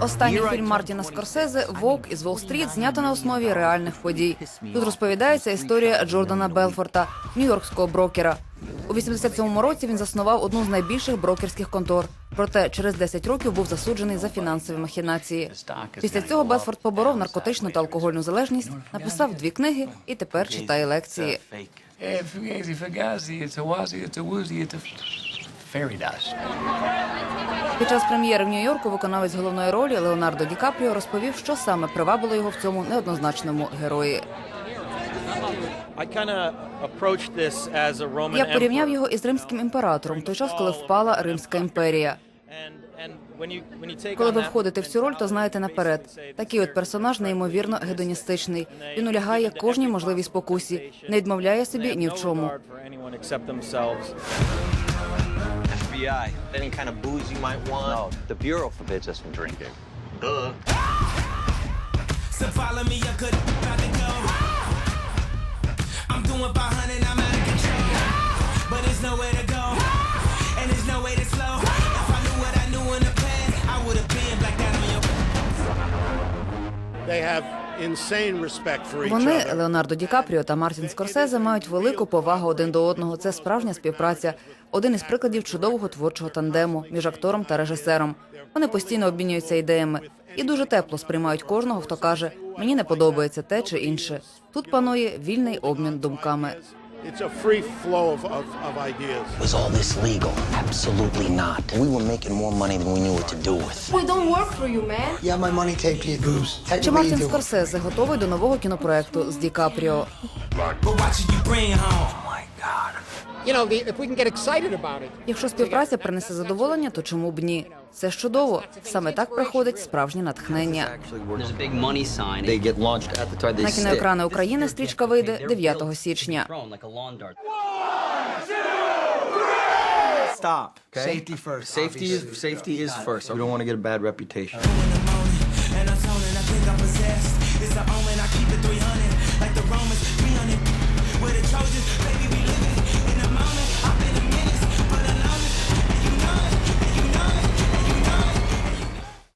Останній фільм Мартіна Скорсезе «Вовк із Уолл-стріт» знято на основі реальних подій. Тут розповідається історія Джордана Белфорта, нью-йоркського брокера. У 87-му році він заснував одну з найбільших брокерських контор. Проте через 10 років був засуджений за фінансові махінації. Після цього Белфорд поборов наркотичну та алкогольну залежність, написав дві книги і тепер читає лекції. Fairy dust. Під час прем'єри в Нью-Йорку виконавець головної ролі Леонардо Ді Капріо розповів, що саме привабило його в цьому неоднозначному герої. I kind of approached this as a Roman Я порівняв його із римським імператором в той час, коли впала Римська імперія. Коли ви входите в цю роль, то знаєте наперед. Такий от персонаж неймовірно гедоністичний. Він улягає кожній можливій спокусі, не відмовляє собі ні в чому. FBI. Any kind of booze you might want? No, the Bureau forbids us from drinking. Duh. So follow me, I could about to go. I'm doing 500, I'm out of control. But there's nowhere to go, and there's no way to slow. If I knew what I knew in the past, I would have been blacked out on your. They have Вони. Леонардо Ді Капріо та Мартін Скорсезе, мають велику повагу один до одного. Це справжня співпраця. Один із прикладів чудового творчого тандему між актором та режисером. Вони постійно обмінюються ідеями і дуже тепло сприймають кожного, хто каже: мені не подобається те чи інше. Тут панує вільний обмін думками. It's a free flow of, of, of ideas. Was all this legal? Absolutely not. We were making more money than we knew what to do with. We don't work for you, man. Yeah, my money taped to your boobs. Чи you Мартін. Скорсезе готовий до нового кінопроекту з Ді Капріо? But what what you bring home. Oh my the, if we can get excited about it, Якщо співпраця принесе задоволення, то чому б ні? Це ж чудово. Саме так приходить справжнє натхнення. На кіноекрани України стрічка вийде 9 січня. thrown like a lawn dart. Stop. Safety first. Safety is safety is first. We don't want to get a bad reputation. And I'm zoning, I think I'm possessed. It's the omen, I keep it 300. Like the Romans, 300.